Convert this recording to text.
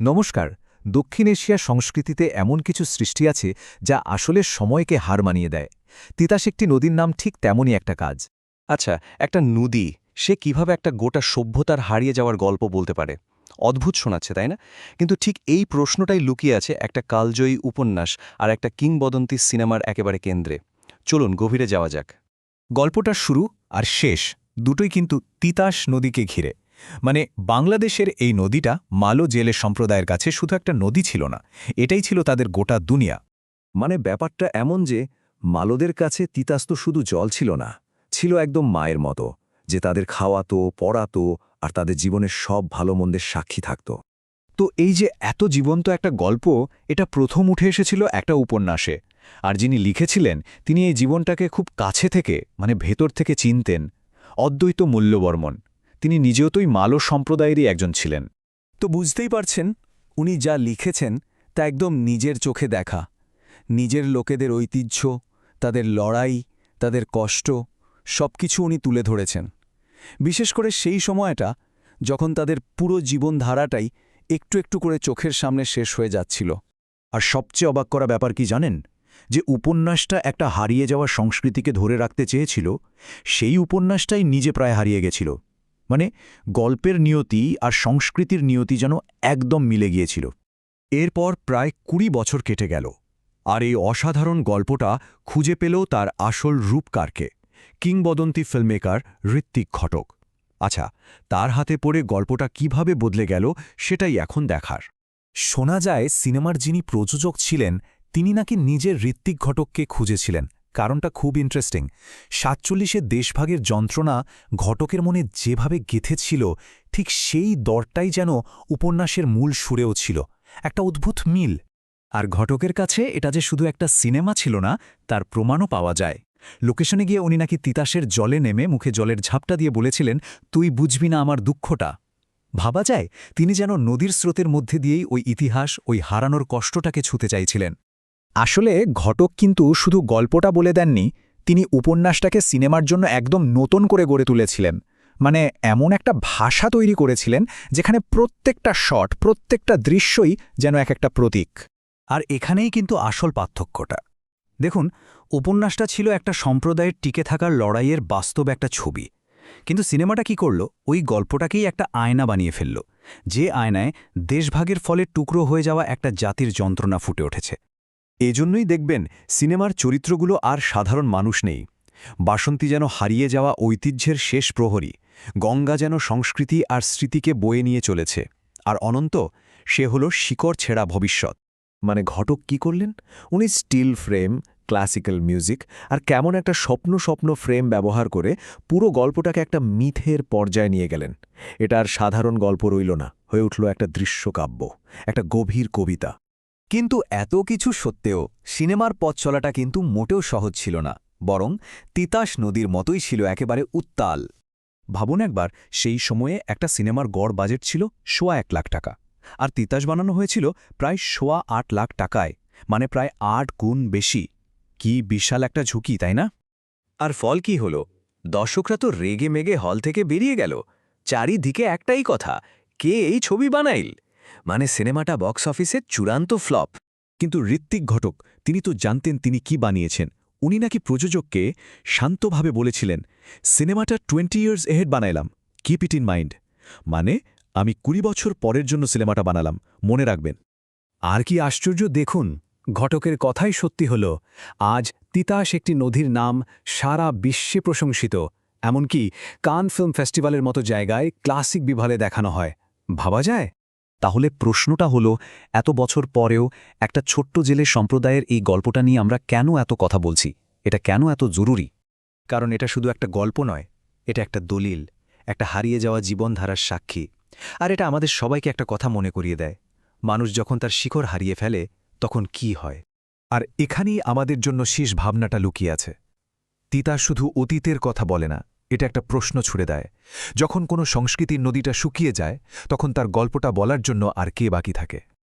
নমস্কার, দক্ষিণ এশিয়ার সংস্কৃতিতে এমন কিছু সৃষ্টি আছে যা আসলে সময়কে হার মানিয়ে দেয়। তিতাস একটি নদীর নাম ঠিক তেমনই একটা কাজ। আচ্ছা একটা নদী, সে কীভাবে একটা গোটা সভ্যতার হারিয়ে যাওয়ার গল্প বলতে পারে? অদ্ভুত শোনাচ্ছে, তাই না? কিন্তু ঠিক এই প্রশ্নটাই লুকিয়ে আছে একটা কালজয়ী উপন্যাস আর একটা কিংবদন্তি সিনেমার একেবারে কেন্দ্রে। চলুন, গভীরে যাওয়া যাক। গল্পটার শুরু আর শেষ দুটোই কিন্তু তিতাস নদীকে ঘিরে। মানে বাংলাদেশের এই নদীটা মালো জেলে সম্প্রদায়ের কাছে শুধু একটা নদী ছিল না, এটাই ছিল তাদের গোটা দুনিয়া। মানে ব্যাপারটা এমন যে, মালোদের কাছে তিতাস তো শুধু জল ছিল না, ছিল একদম মায়ের মতো, যে তাদের খাওয়াতো, পড়াতো, আর তাদের জীবনের সব ভালো মন্দের সাক্ষী থাকত। তো এই যে এত জীবন্ত একটা গল্প, এটা প্রথম উঠে এসেছিল একটা উপন্যাসে, আর যিনি লিখেছিলেন, তিনি এই জীবনটাকে খুব কাছে থেকে মানে ভেতর থেকে চিনতেন, অদ্বৈত মূল্যবর্মন। তিনি নিজেও তোই মালো সম্প্রদায়েরই একজন ছিলেন। তো বুঝতেই পারছেন, উনি যা লিখেছেন তা একদম নিজের চোখে দেখা। নিজের লোকেদের ঐতিহ্য, তাদের লড়াই, তাদের কষ্ট, সবকিছু উনি তুলে ধরেছেন। বিশেষ করে সেই সময়টা যখন তাদের পুরো জীবনধারাটাই একটু একটু করে চোখের সামনে শেষ হয়ে যাচ্ছিল। আর সবচেয়ে অবাক করা ব্যাপার কি জানেন? যে উপন্যাসটা একটা হারিয়ে যাওয়া সংস্কৃতিকে ধরে রাখতে চেয়েছিল, সেই উপন্যাসটাই নিজে প্রায় হারিয়ে গেছিল। মানে গল্পের নিয়তি আর সংস্কৃতির নিয়তি যেন একদম মিলে গিয়েছিল। এরপর প্রায় কুড়ি বছর কেটে গেল, আর এই অসাধারণ গল্পটা খুঁজে পেল তার আসল রূপকারকে, কিংবদন্তি ফিল্মমেকার ঋত্বিক ঘটক। আচ্ছা তার হাতে পড়ে গল্পটা কীভাবে বদলে গেল সেটাই এখন দেখার। শোনা যায়, সিনেমার যিনি প্রযোজক ছিলেন, তিনি নাকি নিজের ঋত্বিক ঘটককে খুঁজেছিলেন। কারণটা খুব ইন্টারেস্টিং সাতচল্লিশে দেশভাগের যন্ত্রণা ঘটকের মনে যেভাবে গেঁথেছিল, ঠিক সেই দরটাই যেন উপন্যাসের মূল সুরেও ছিল। একটা অদ্ভুত মিল। আর ঘটকের কাছে এটা যে শুধু একটা সিনেমা ছিল না, তার প্রমাণও পাওয়া যায়। লোকেশনে গিয়ে উনি নাকি তিতাসের জলে নেমে মুখে জলের ঝাপটা দিয়ে বলেছিলেন, তুই বুঝবি না আমার দুঃখটা। ভাবা যায়, তিনি যেন নদীর স্রোতের মধ্যে দিয়েই ওই ইতিহাস, ওই হারানোর কষ্টটাকে ছুতে চাইছিলেন। আসলে ঘটক কিন্তু শুধু গল্পটা বলে দেননি, তিনি উপন্যাসটাকে সিনেমার জন্য একদম নতুন করে গড়ে তুলেছিলেন। মানে এমন একটা ভাষা তৈরি করেছিলেন যেখানে প্রত্যেকটা শট, প্রত্যেকটা দৃশ্যই যেন এক একটা প্রতীক। আর এখানেই কিন্তু আসল পার্থক্যটা। দেখুন, উপন্যাসটা ছিল একটা সম্প্রদায়ের টিকে থাকার লড়াইয়ের বাস্তব একটা ছবি। কিন্তু সিনেমাটা কি করল? ওই গল্পটাকেই একটা আয়না বানিয়ে ফেলল। যে আয়নায় দেশভাগের ফলে টুকরো হয়ে যাওয়া একটা জাতির যন্ত্রণা ফুটে উঠেছে। এজন্যই দেখবেন সিনেমার চরিত্রগুলো আর সাধারণ মানুষ নেই। বাসন্তী যেন হারিয়ে যাওয়া ঐতিহ্যের শেষ প্রহরী, গঙ্গা যেন সংস্কৃতি আর স্মৃতিকে বয়ে নিয়ে চলেছে, আর অনন্ত সে হল শিকড় ছেঁড়া ভবিষ্যৎ। মানে ঘটক কি করলেন? উনি স্টিল ফ্রেম, ক্লাসিক্যাল মিউজিক আর কেমন একটা স্বপ্ন স্বপ্ন ফ্রেম ব্যবহার করে পুরো গল্পটাকে একটা মিথের পর্যায়ে নিয়ে গেলেন। এটা আর সাধারণ গল্প রইল না, হয়ে উঠল একটা দৃশ্যকাব্য, একটা গভীর কবিতা। কিন্তু এত কিছু সত্ত্বেও সিনেমার পথ চলাটা কিন্তু মোটেও সহজ ছিল না, বরং তিতাস নদীর মতোই ছিল একেবারে উত্তাল। ভাবুন একবার, সেই সময়ে একটা সিনেমার গড় বাজেট ছিল সোয়া এক লাখ টাকা, আর তিতাস বানানো হয়েছিল প্রায় সোয়া আট লাখ টাকায় মানে প্রায় আট গুণ বেশি। কি বিশাল একটা ঝুঁকি, তাই না? আর ফল কি হল? দর্শকরা তো রেগে মেগে হল থেকে বেরিয়ে গেল। চারিদিকে একটাই কথা, কে এই ছবি বানাইল? মানে সিনেমাটা বক্স অফিসে চূড়ান্ত ফ্লপ। কিন্তু ঋত্বিক ঘটক, তিনি তো জানতেন তিনি কি বানিয়েছেন। উনি নাকি প্রযোজককে শান্তভাবে বলেছিলেন, সিনেমাটা টোয়েন্টি ইয়ার্স এহেড বানাইলাম, কিপ ইট ইন মাইন্ড। মানে আমি কুড়ি বছর পরের জন্য সিনেমাটা বানালাম, মনে রাখবেন। আর কি আশ্চর্য, দেখুন, ঘটকের কথাই সত্যি হল, আজ তিতাস একটি নদীর নাম সারা বিশ্বে প্রশংসিত, এমনকি কান ফিল্ম ফেস্টিভ্যালের মতো জায়গায় ক্লাসিক বিভালে দেখানো হয়। ভাবা যায়? তাহলে প্রশ্নটা হলো, এত বছর পরেও একটা ছোট্ট জেলে সম্প্রদায়ের এই গল্পটা নিয়ে আমরা কেন এত কথা বলছি? এটা কেন এত জরুরি? কারণ এটা শুধু একটা গল্প নয়, এটা একটা দলিল, একটা হারিয়ে যাওয়া জীবনধারার সাক্ষী। আর এটা আমাদের সবাইকে একটা কথা মনে করিয়ে দেয়, মানুষ যখন তার শিকড় হারিয়ে ফেলে, তখন কি হয়? আর এখানেই আমাদের জন্য শেষ ভাবনাটা লুকিয়ে আছে। তিতা শুধু অতীতের কথা বলে না এটা একটা প্রশ্ন ছুড়ে দেয়। যখন কোনো সংস্কৃতির নদীটা শুকিয়ে যায়, তখন তার গল্পটা বলার জন্য আর কে বাকি থাকে?